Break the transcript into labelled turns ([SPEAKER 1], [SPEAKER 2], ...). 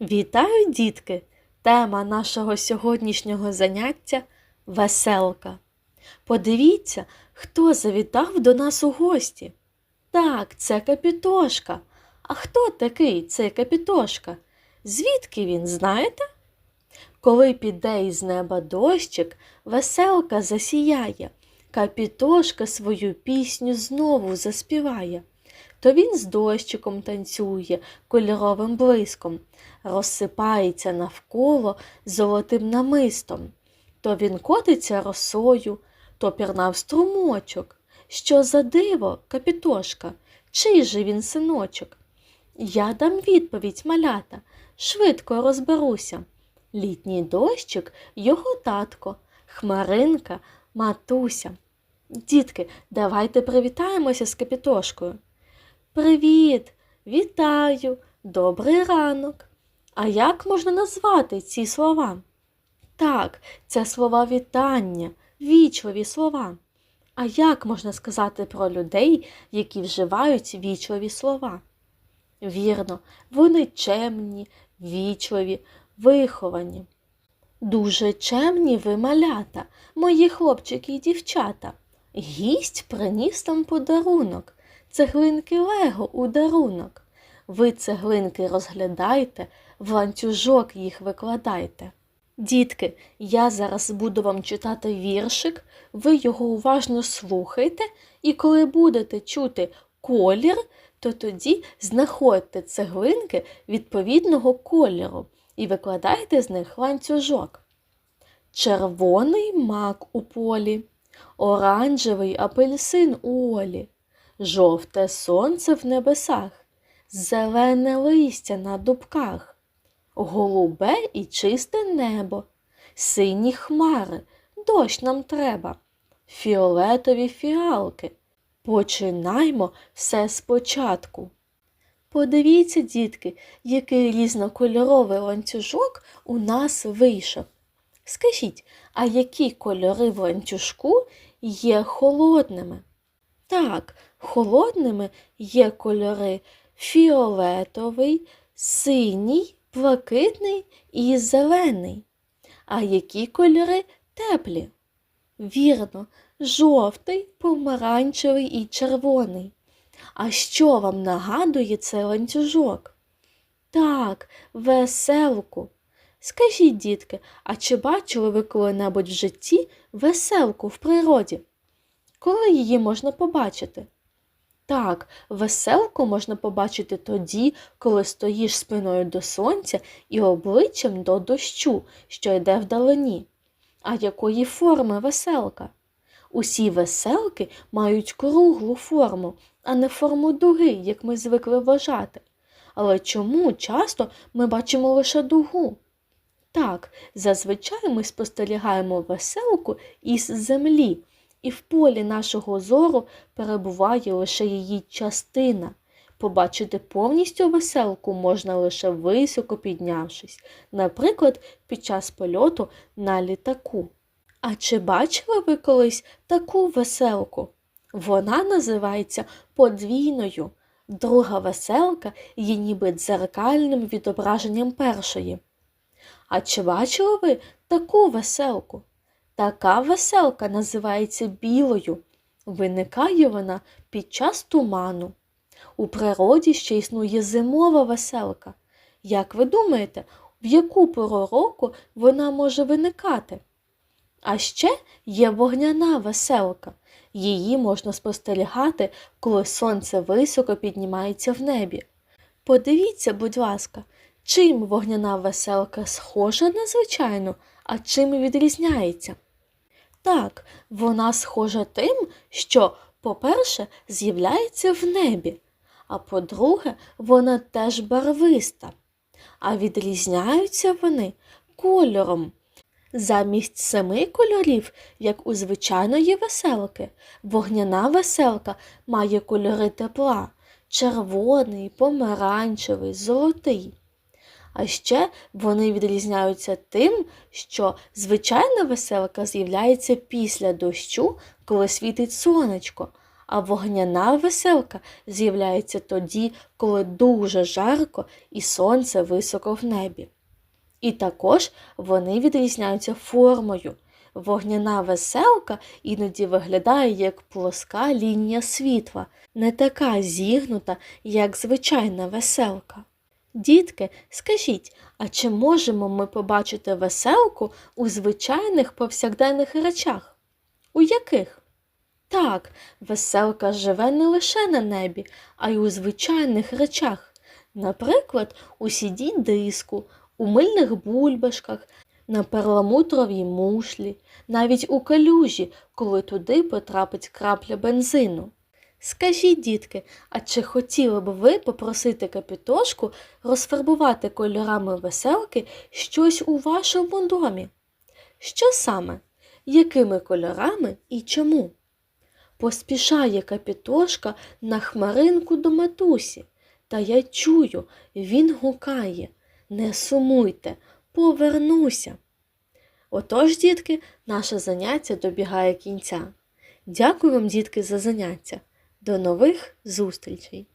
[SPEAKER 1] Вітаю, дітки! Тема нашого сьогоднішнього заняття веселка. Подивіться, хто завітав до нас у гості. Так, це Капітошка. А хто такий цей Капітошка? Звідки він, знаєте? Коли піде із неба дощик, веселка засіяє, Капітошка свою пісню знову заспіває. То він з дощиком танцює кольоровим блиском, розсипається навколо золотим намистом. То він котиться росою, то пірнав струмочок. Що за диво, капітошка, чий же він синочок? Я дам відповідь, малята, швидко розберуся. Літній дощик його татко, хмаринка, матуся. Дітки, давайте привітаємося з капітошкою. Привіт, вітаю, добрий ранок. А як можна назвати ці слова? Так, це слова вітання, вічливі слова. А як можна сказати про людей, які вживають вічливі слова? Вірно, вони чемні, вічливі, виховані. Дуже чемні ви малята, мої хлопчики і дівчата. Гість приніс там подарунок, цеглинки Лего у дарунок. Ви цеглинки розглядайте, в ланцюжок їх викладайте. Дітки, я зараз буду вам читати віршик, ви його уважно слухайте, і коли будете чути колір, то тоді знаходьте цеглинки відповідного кольору і викладайте з них ланцюжок. Червоний мак у полі, оранжевий апельсин у олі, жовте сонце в небесах, зелене листя на дубках, голубе і чисте небо, сині хмари, дощ нам треба, фіолетові фіалки. Починаймо все спочатку. Подивіться, дітки, який різнокольоровий ланцюжок у нас вийшов. Скажіть, а які кольори в ланцюжку є холодними? Так, холодними є кольори фіолетовий, синій, блакитний і зелений. А які кольори теплі? Вірно, жовтий, помаранчевий і червоний. А що вам нагадує цей ланцюжок? Так, веселку. Скажіть, дітки, а чи бачили ви коли-небудь в житті веселку в природі? Коли її можна побачити? Так, веселку можна побачити тоді, коли стоїш спиною до сонця і обличчям до дощу, що йде вдалині. А якої форми веселка? Усі веселки мають круглу форму, а не форму дуги, як ми звикли вважати. Але чому часто ми бачимо лише дугу? Так, зазвичай ми спостерігаємо веселку із землі, і в полі нашого зору перебуває лише її частина. Побачити повністю веселку можна лише високо піднявшись, наприклад, під час польоту на літаку. А чи бачили ви колись таку веселку? Вона називається подвійною. Друга веселка є ніби дзеркальним відображенням першої. А чи бачили ви таку веселку? Така веселка називається білою. Виникає вона під час туману. У природі ще існує зимова веселка. Як ви думаєте, в яку пору року вона може виникати? А ще є вогняна веселка. Її можна спостерігати, коли сонце високо піднімається в небі. Подивіться, будь ласка, чим вогняна веселка схожа на звичайну, а чим відрізняється? Так, вона схожа тим, що, по-перше, з'являється в небі, а по-друге, вона теж барвиста. А відрізняються вони кольором. Замість семи кольорів, як у звичайної веселки, вогняна веселка має кольори тепла червоний, помаранчевий, золотий. А ще вони відрізняються тим, що звичайна веселка з'являється після дощу, коли світить сонечко, а вогняна веселка з'являється тоді, коли дуже жарко і сонце високо в небі. І також вони відрізняються формою. Вогняна веселка іноді виглядає як плоска лінія світла, не така зігнута, як звичайна веселка. Дітки, скажіть, а чи можемо ми побачити веселку у звичайних повсякденних речах? У яких? Так, веселка живе не лише на небі, а й у звичайних речах. Наприклад, у сідій диску, у мильних бульбашках, на перламутровій мушлі, навіть у калюжі, коли туди потрапить крапля бензину. Скажіть, дітки, а чи хотіли б ви попросити капітошку розфарбувати кольорами веселки щось у вашому домі? Що саме? Якими кольорами і чому? Поспішає капітошка на хмаринку до матусі, та я чую, він гукає Не сумуйте, повернуся. Отож, дітки, наше заняття добігає кінця. Дякую вам, дітки, за заняття. До нових зустрічей!